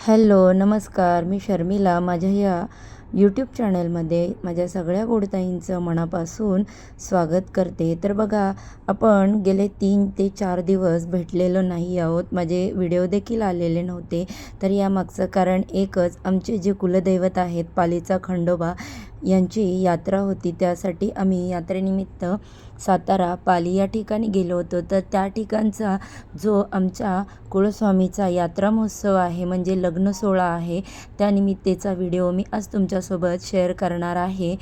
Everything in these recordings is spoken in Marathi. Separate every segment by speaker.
Speaker 1: हॅलो नमस्कार. मी शर्मिला. माझ्या या यूट्यूब चॅनलमध्ये माझ्या सगळ्या गोडताईंचं मनापासून स्वागत करते. तर बघा आपण गेले तीन ते चार दिवस भेटलेलो नाही आहोत. माझे व्हिडिओ देखील आलेले नव्हते. तर यामागचं कारण एकच आमचे जे कुलदैवत आहेत पालीचा खंडोबा यांची यात्रा होती. त्यासाठी आम्ही यात्रेनिमित्त सातारा पाली या ठिकाणी गेलो होतो. तर त्या ठिकाणचा जो आमच्या कुळस्वामीचा यात्रा महोत्सव आहे म्हणजे लग्न सोहळा आहे त्यानिमित्तेचा व्हिडिओ मी आज तुमच्यासोबत शेअर करणार आहे.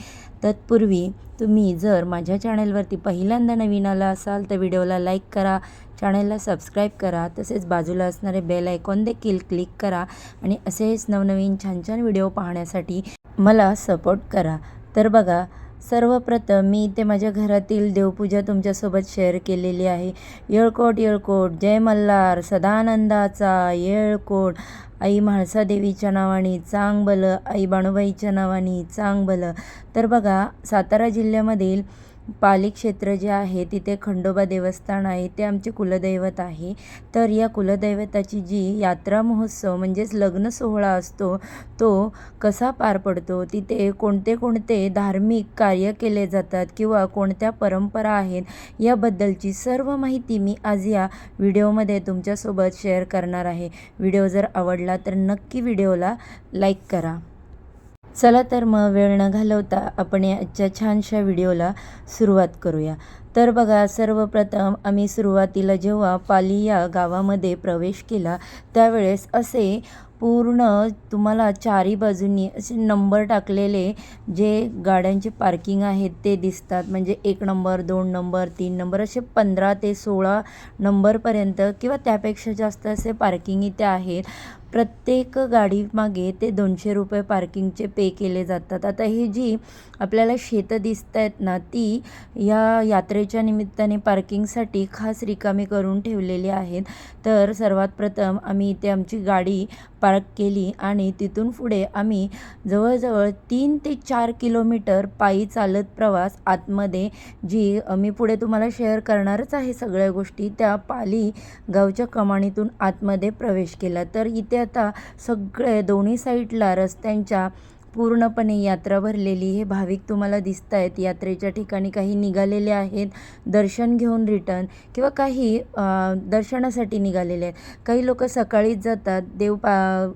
Speaker 1: तत्पूर्वी तुम्ही जर माझ्या चॅनलवरती पहिल्यांदा नवीन आला असाल तर व्हिडिओला लाईक करा चॅनलला सबस्क्राईब करा तसेच बाजूला असणारे बेल आयकॉन देखील क्लिक करा आणि असेच नवनवीन छान छान व्हिडिओ पाहण्यासाठी मला सपोर्ट करा. तर बघा सर्वप्रथम मी इथे माझ्या घरातील देवपूजा तुमच्यासोबत शेअर केलेली आहे. येळकोट येळकोट जय मल्हार सदानंदाचा येळकोट आई म्हाळसादेवीच्या नावाने चांगबलं आई बाणूबाईच्या नावाने चांगबलं. तर बघा सातारा जिल्ह्यामधील पाली क्षेत्र जे आहे तिथे खंडोबा देवस्थान आहे ते आमचे कुलदैवत आहे. तर या कुलदैवताची जी यात्रा महोत्सव म्हणजेच लग्न सोहळा असतो तो कसा पार पडतो? तिथे कोणते कोणते धार्मिक कार्य केले जातात किंवा कोणत्या परंपरा आहेत याबद्दलची सर्व माहिती मी आज या व्हिडिओमध्ये तुमच्यासोबत शेअर करणार आहे. व्हिडिओ जर आवडला तर नक्की व्हिडिओला लाईक करा. चला तर मग वेळ न घालवता आपण आजच्या छानशा व्हिडिओला सुरुवात करूया. तर बघा सर्वप्रथम आम्ही सुरुवातीला जेव्हा पाली या गावामध्ये प्रवेश केला त्यावेळेस असे पूर्ण तुम्हाला चारी बाजूंनी असे नंबर टाकलेले जे गाड्यांचे पार्किंग आहेत ते दिसतात. म्हणजे एक नंबर दोन नंबर तीन नंबर असे पंधरा ते सोळा नंबरपर्यंत किंवा त्यापेक्षा जास्त असे पार्किंग इथे आहेत. प्रत्येक गाडीमागे ते दोनशे रुपये पार्किंगचे पे केले जातात. आता ही जी आपल्याला शेतं दिसत आहेत ना ती या यात्रेच्या निमित्ताने पार्किंगसाठी खास रिकामी करून ठेवलेली आहेत. तर सर्वात प्रथम आम्ही इथे आमची गाडी पार्क केली आणि तिथून पुढे आम्ही जवळजवळ तीन ते चार किलोमीटर पायी चालत प्रवास आतमध्ये जी मी पुढे तुम्हाला शेअर करणारच आहे सगळ्या गोष्टी त्या पाली गावच्या कमाणीतून आतमध्ये प्रवेश केला. तर इथे आता सगळे दोन्ही साईडला रस्त्यांच्या पूर्णपणे यात्रा भरलेली हे भाविक तुम्हाला दिसत आहेत यात्रेच्या ठिकाणी काही निघालेले आहेत दर्शन घेऊन रिटर्न किंवा काही दर्शनासाठी निघालेले आहेत. काही लोक सकाळीच जातात देव पा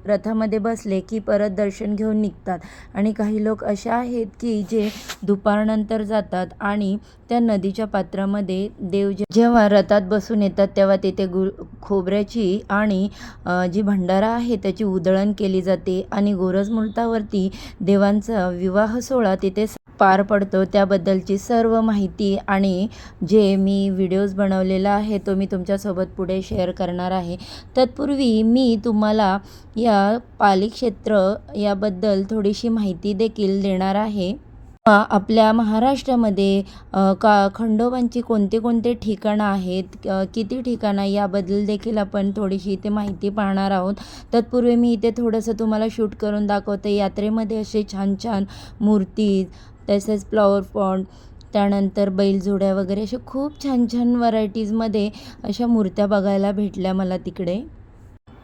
Speaker 1: रथामध्ये बसले की परत दर्शन घेऊन निघतात. आणि काही लोक असे आहेत की जे दुपारनंतर जातात आणि त्या नदीच्या पात्रामध्ये देव जेव्हा रथात बसून येतात तेव्हा तिथे गु खोबऱ्याची आणि जी भंडारा आहे त्याची उधळण केली जाते आणि गोरजमुळतावरती देवांचा विवाह सोहळा तिथे पार पडतो. त्याबद्दलची सर्व माहिती आणि जे मी व्हिडिओज बनवलेला आहे तो मी तुमच्यासोबत पुढे शेअर करणार आहे. तत्पूर्वी मी तुम्हाला या पाली क्षेत्र याबद्दल थोडीशी माहिती देखील देणार आहे. आपल्या महाराष्ट्रामध्ये का खंडोबांची कोणते कोणते ठिकाणं आहेत? किती ठिकाणं याबद्दल देखील आपण थोडीशी इथे माहिती पाहणार आहोत. तत्पूर्वी मी इथे थोडंसं तुम्हाला शूट करून दाखवते. यात्रेमध्ये असे छान छान मूर्ती तसेच फ्लॉवर पॉट त्यानंतर बैलजोड्या वगैरे अशा खूप छान छान व्हरायटीजमध्ये अशा मूर्त्या बघायला भेटल्या मला तिकडे.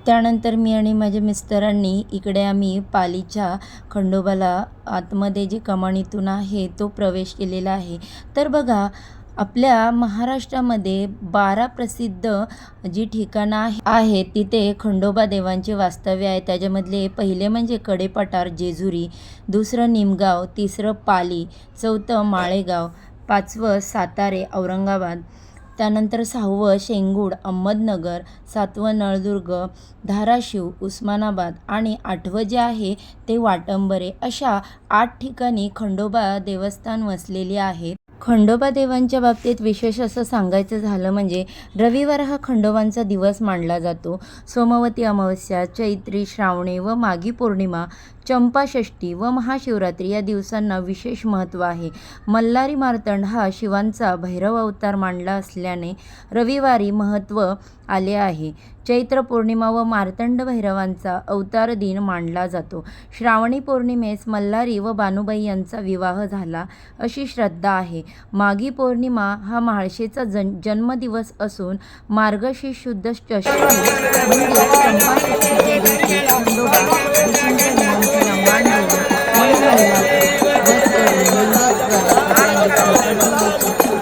Speaker 1: त्यानंतर मी आणि माझ्या मिस्टरांनी इकडे आम्ही पालीच्या खंडोबाला आतमध्ये जे कमानीतून आहे तो प्रवेश केलेला आहे. तर बघा आपल्या महाराष्ट्रामध्ये बारा प्रसिद्ध जी ठिकाणं आहेत तिथे खंडोबा देवांचे वास्तव्य आहे. त्याच्यामधले पहिले म्हणजे कडेपठार जेजुरी दुसरं निमगाव तिसरं पाली चौथं माळेगाव पाचवं सातारे औरंगाबाद त्यानंतर सहावं शेंगूड अहमदनगर सातवं नळदुर्ग धाराशिव उस्मानाबाद आणि आठवं जे आहे ते वाटंबरे अशा आठ ठिकाणी खंडोबा देवस्थान वसलेली आहेत खंडोबा देवांच्या बाबतीत विशेष असं सांगायचं झालं म्हणजे रविवार हा खंडोबांचा दिवस मानला जातो. सोमवती अमावस्या चैत्री श्रावणी व माघी पौर्णिमा चंपाषष्ठी व महाशिवरात्री या दिवसांना विशेष महत्त्व आहे. मल्हारी मार्तंड हा शिवांचा भैरव अवतार मांडला असल्याने रविवारी महत्त्व आले आहे. चैत्र पौर्णिमा व मार्तंड भैरवांचा अवतार दिन मानला जातो. श्रावणी पौर्णिमेस मल्हारी व बानुबाई यांचा विवाह झाला अशी श्रद्धा आहे. माघी पौर्णिमा हा म्हाळशेचा जन जन्मदिवस असून मार्गशीर्ष शुद्ध चष्टी म्हणजे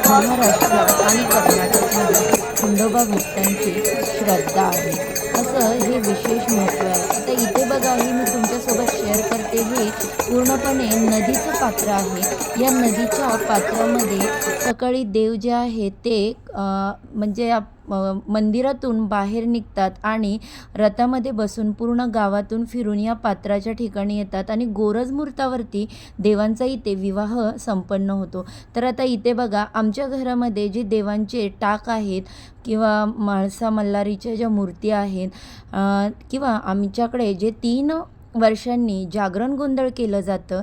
Speaker 1: महाराष्ट्र आणि कर्नाटकमध्ये खंडोबा भक्तांची श्रद्धा आहे. असं हे विशेष महत्त्व आहे. आता इथे बघा हे मी तुम्हाला ते हे पूर्णपणे नदीचं पात्र आहे. या नदीच्या पात्रामध्ये सकाळी देव जे आहे ते म्हणजे मंदिरातून बाहेर निघतात आणि रथामध्ये बसून पूर्ण गावातून फिरून या पात्राच्या ठिकाणी येतात आणि गोरज मुहूर्तावरती देवांचा इथे विवाह संपन्न होतो. तर आता इथे बघा आमच्या घरामध्ये जे देवांचे टाक आहेत किंवा म्हाळसा मल्हारीच्या ज्या मूर्ती आहेत किंवा आमच्याकडे जे तीन वर्षांनी जागरण गोंधळ केलं जातं.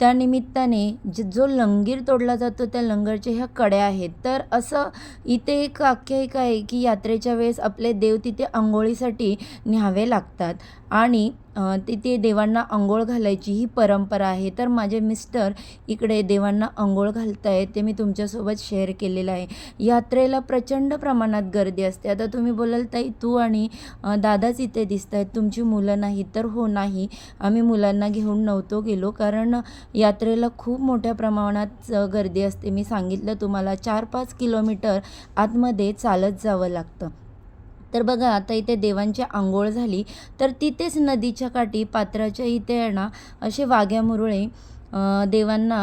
Speaker 1: त्यानिमित्ताने जे जो लंगीर तोडला जातो त्या लंगरच्या ह्या कड्या आहेत. तर असं इथे एक आख्यायिका आहे की यात्रेच्या वेळेस आपले देव तिथे आंघोळीसाठी न्यावे लागतात. आणि तिथे देवांना आंघोळ घालायची ही परंपरा आहे. तर माझे मिस्टर इकडे देवांना आंघोळ आहेत ते मी तुमच्यासोबत शेअर केलेलं आहे. यात्रेला प्रचंड प्रमाणात गर्दी असते. आता तुम्ही बोलाल ताई तू आणि दादाच इथे दिसत आहेत तुमची मुलं नाही तर हो नाही. आम्ही मुलांना घेऊन नव्हतो गेलो कारण यात्रेला खूप मोठ्या प्रमाणात गर्दी असते. मी सांगितलं तुम्हाला चार पाच किलोमीटर आतमध्ये चालत जावं लागतं. तर बघा आता इथे देवांची आंघोळ झाली तर तिथेच नदीच्या काठी पात्राच्या इथे आहे ना असे वाघ्या मुरळे देवांना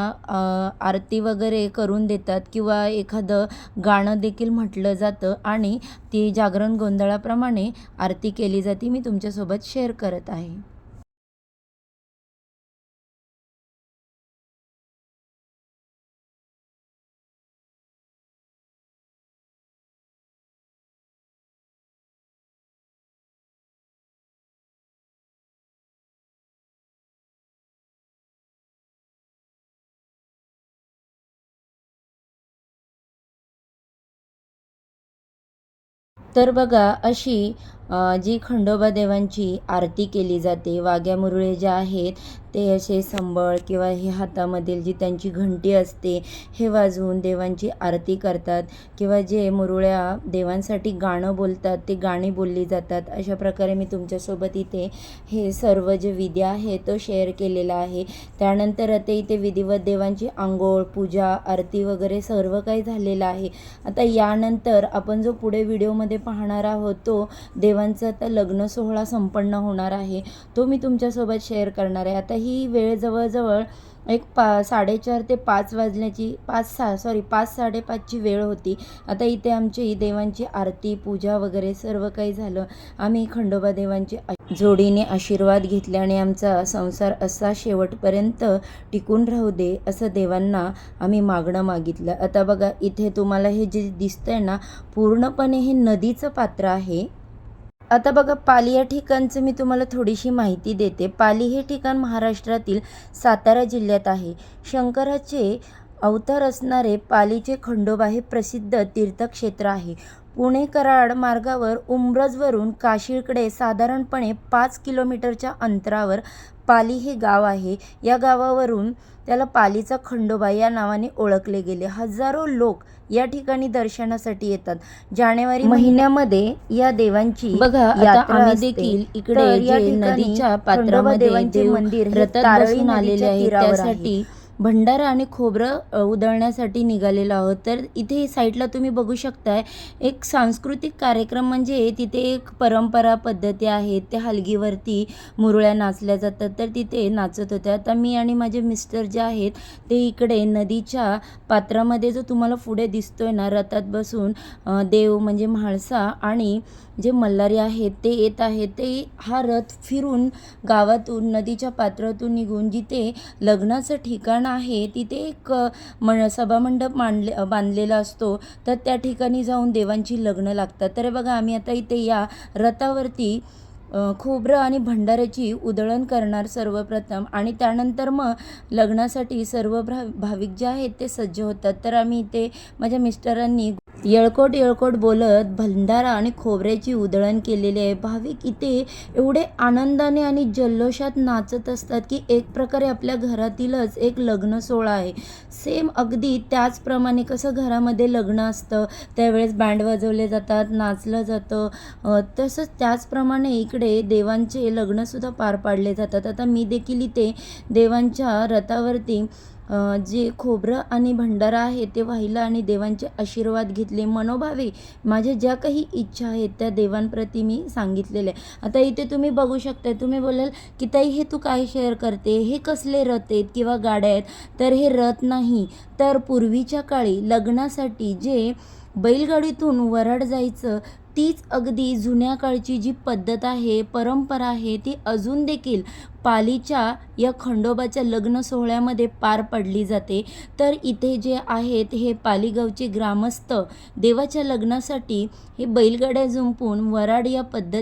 Speaker 1: आरती वगैरे करून देतात किंवा एखादं गाणं देखील म्हटलं जातं आणि ती जागरण गोंधळाप्रमाणे आरती केली जाते. मी तुमच्यासोबत शेअर करत आहे. तर बघा अशी जी खंडोबा देवांची आरती केली जाते वाघ्या मुरळे जे आहेत ते असे संबळ किंवा हे हातामधील जी त्यांची घंटी असते हे वाजवून देवांची आरती करतात किंवा जे मुरुळ्या देवांसाठी गाणं बोलतात ते गाणी बोलली जातात. अशा प्रकारे मी तुमच्यासोबत इथे हे सर्व जे विधी आहे तो शेअर केलेला आहे. त्यानंतर आता इथे विधिवत देवांची आंघोळ पूजा आरती वगैरे सर्व काही झालेलं आहे. आता यानंतर आपण जो पुढे व्हिडिओमध्ये पाहणार आहोत तो देवांचा आता लग्न सोहळा संपन्न होणार आहे. तो मी तुमच्यासोबत शेअर करणार आहे. आता ही वेळ जवळजवळ एक पा साडेचार ते पाच वाजण्याची पाच सहा सॉरी पाच साडेपाचची वेळ होती. आता इथे आमची देवांची आरती पूजा वगैरे सर्व काही झालं. आम्ही खंडोबा देवांची जोडीने आशीर्वाद घेतल्याने आमचा संसार असा शेवटपर्यंत टिकून राहू दे असं देवांना आम्ही मागणं मागितलं. आता बघा इथे तुम्हाला हे जे दिसतंय ना पूर्णपणे हे नदीचं पात्र आहे. आता बघा पाली या ठिकाणचं मी तुम्हाला थोडीशी माहिती देते. पाली हे ठिकाण महाराष्ट्रातील सातारा जिल्ह्यात आहे. शंकराचे अवतार असणारे पालीचे खंडोबा हे प्रसिद्ध तीर्थक्षेत्र आहे. पुणे कराड मार्गावर उंब्रजवरून काशीकडे साधारणपणे पाच किलोमीटरच्या अंतरावर पाली हे गाव आहे. या गावावरून त्याला पालीचा खंडोबा या नावाने ओळखले गेले. हजारो लोक या ठिकाणी दर्शनासाठी येतात जानेवारी महिन्यामध्ये या देवांची
Speaker 2: बघा, आम्ही. देखील इकडे
Speaker 1: या
Speaker 2: नदीच्या पात्रामध्ये
Speaker 1: देवांचे
Speaker 2: देव
Speaker 1: मंदिर
Speaker 2: रथात बसून आलेले
Speaker 1: आहे.
Speaker 2: त्यासाठी भंडारा आणि खोबरं उधळण्यासाठी निघालेलो आहोत. तर इथे साईडला तुम्ही बघू शकताय एक सांस्कृतिक कार्यक्रम म्हणजे तिथे एक परंपरा पद्धती आहेत त्या हलगीवरती मुरळ्या नाचल्या जातात तर तिथे नाचत होत्या. आता मी आणि माझे मिस्टर जे आहेत ते इकडे नदीच्या पात्रामध्ये जो तुम्हाला पुढे दिसतोय ना रथात बसून देव म्हणजे म्हाळसा आणि जे मल्हारी आहेत ते येत आहेत ते हा रथ फिरून गावातून नदीच्या पात्रातून निघून जिथे लग्नाचं ठिकाण आहे तिथे एक म सभामंडप मांडले बांधलेला असतो. तर त्या ठिकाणी जाऊन देवांची लग्न लागतात. तर बघा आम्ही आता इथे या रथावरती
Speaker 1: खोबरं आणि भंडाऱ्याची उधळण करणार सर्वप्रथम आणि त्यानंतर मग लग्नासाठी सर्व भा भाविक जे आहेत ते सज्ज होतात. तर आम्ही इथे माझ्या मिस्टरांनी येळकोट येळकोट बोलत भंडारा आणि खोबऱ्याची उधळण केलेली आहे. भाविक इथे एवढे आनंदाने आणि जल्लोषात नाचत असतात की एक प्रकारे आपल्या घरातीलच एक लग्न सोहळा आहे. सेम अगदी त्याचप्रमाणे कसं घरामध्ये लग्न असतं त्यावेळेस बँड वाजवले जातात नाचलं जातं. तसंच त्याचप्रमाणे इकडे देवांचे लग्नसुद्धा पार पाडले जातात. आता मी देखील इथे देवांच्या रथावरती जे खोबरं आणि भंडारा आहे ते वाहिलं आणि देवांचे आशीर्वाद घेतले. मनोभावे माझ्या ज्या काही इच्छा आहेत त्या देवांप्रती मी सांगितलेल्या आहे आता इथे तुम्ही बघू शकता तुम्ही बोलाल की ताई हे तू काय शेअर करते? हे कसले रथ आहेत किंवा गाड्या आहेत? तर हे रथ नाही तर पूर्वीच्या काळी लग्नासाठी जे बैलगाडीतून वराड जायचं तीच अगदी जुन्या काळची जी पद्धत आहे परंपरा आहे ती अजून देखील पालीच्या या खंडोबाच्या लग्न सोहळ्यामध्ये पार पडली जाते. तर इथे जे आहेत हे पालीगावचे ग्रामस्थ देवाच्या लग्नासाठी हे बैलगाड्या जुंपून वराड या पद्धती